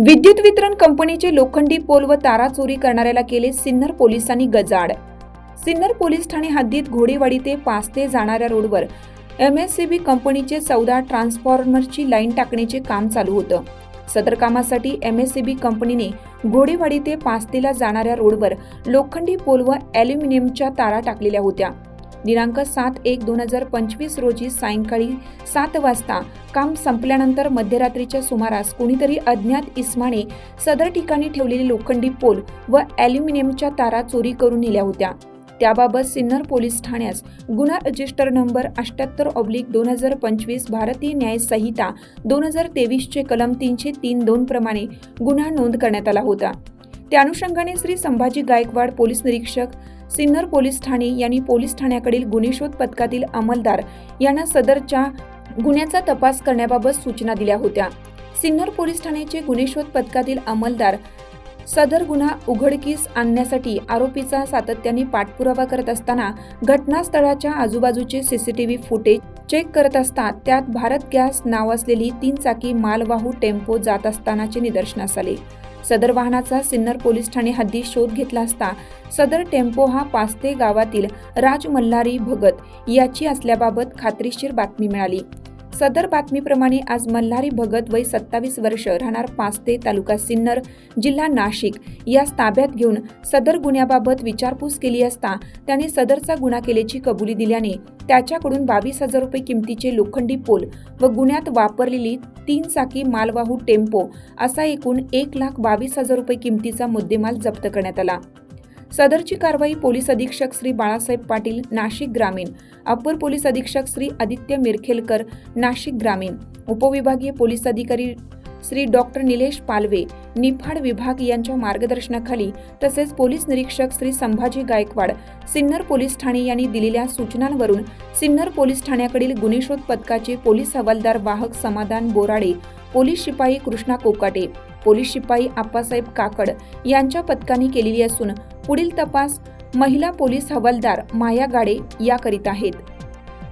विद्युत वितरण कंपनीचे लोखंडी पोल व तारा चोरी करणाऱ्याला केले सिन्नर पोलिसांनी गजाड. सिन्नर पोलीस ठाणे हद्दीत घोडेवाडी ते पास्ते जाणाऱ्या रोडवर एम एस सी बी कंपनीचे चौदा ट्रान्सफॉर्मरची लाईन टाकण्याचे काम चालू होतं. सदर कामासाठी एम एस सी बी कंपनीने घोडेवाडी ते पास्तेला जाणाऱ्या रोडवर लोखंडी पोल व ॲल्युमिनियमच्या तारा टाकलेल्या होत्या. दिनांक सात एक दोन हजार पंचवीस रोजी सायंकाळी सात वाजता काम संपल्यानंतर मध्यरात्रीच्या सुमारास कुणीतरी अज्ञात इस्माने सदर ठिकाणी ठेवलेले लोखंडी पोल व ॲल्युमिनियमच्या तारा चोरी करून नेल्या होत्या. त्याबाबत सिन्नर पोलीस ठाण्यास गुन्हा रजिस्टर नंबर अठ्याहत्तर ऑब्लिक दोन हजार पंचवीस भारतीय न्याय संहिता दोन हजार तेवीसचे कलम तीनशे तीन दोन प्रमाणे गुन्हा नोंद करण्यात आला होता. त्या अनुषंगाने श्री संभाजी गायकवाड पोलीस निरीक्षक सिन्नर पोलीस ठाणे यांनी पोलीस ठाण्याकडील गुन्हेशोध पथकातील अंमलदार यांना सदरच्या गुन्ह्याचा तपास करण्याबाबत सूचना दिल्या होत्या. सिन्नर पोलीस ठाण्याचे गुन्हेशोध पथकातील अंमलदार सदर गुन्हा उघडकीस आणण्यासाठी आरोपीचा सातत्याने पाठपुरावा करत असताना घटनास्थळाच्या आजूबाजूचे सीसीटीव्ही फुटेज चेक करत असता त्यात भारत गॅस नाव असलेली तीन चाकी मालवाहू टेम्पो जात असतानाचे निदर्शनास आले. सदर वाहनाचा सिन्नर पोलीस ठाणे हद्दी शोध घेतला असता सदर टेम्पो हा पास्ते गावातील राज मल्हारी भगत याची असल्याबाबत खात्रीशीर बातमी मिळाली. सदर बातमीप्रमाणे आज मल्हारी भगत वय सत्तावीस वर्ष राहणार पास्ते तालुका सिन्नर जिल्हा नाशिक. यास ताब्यात घेऊन सदर गुन्ह्याबाबत विचारपूस केली असता त्याने सदरचा गुन्हा केल्याची कबुली दिल्याने त्याच्याकडून बावीस हजार रुपये किमतीचे लोखंडी पोल व गुन्ह्यात वापरलेली तीन चाकी मालवाहू टेम्पो असा एकूण एक लाख बावीस हजार रुपये किमतीचा मुद्देमाल जप्त करण्यात आला. सदरची कारवाई पोलीस अधीक्षक श्री बाळासाहेब पाटील नाशिक ग्रामीण. अप्पर पोलीस अधीक्षक श्री आदित्य मिरखेलकर नाशिक ग्रामीण. उपविभागीय पोलीस अधिकारी श्री डॉक्टर निलेश पालवे निफाड विभाग यांच्या मार्गदर्शनाखाली तसेच पोलीस निरीक्षक श्री संभाजी गायकवाड सिन्नर पोलीस ठाणे यांनी दिलेल्या सूचनांवरून सिन्नर पोलीस ठाण्याकडील गुन्हेशोध पथकाचे पोलीस हवालदार वाहक समाधान बोराडे पोलीस शिपाई कृष्णा कोकाटे पोलीस शिपाई आप्पासाहेब काकड यांच्या पथकाने केलेली असून पुढील तपास महिला पोलीस हवालदार माया गाडे या करीत आहेत.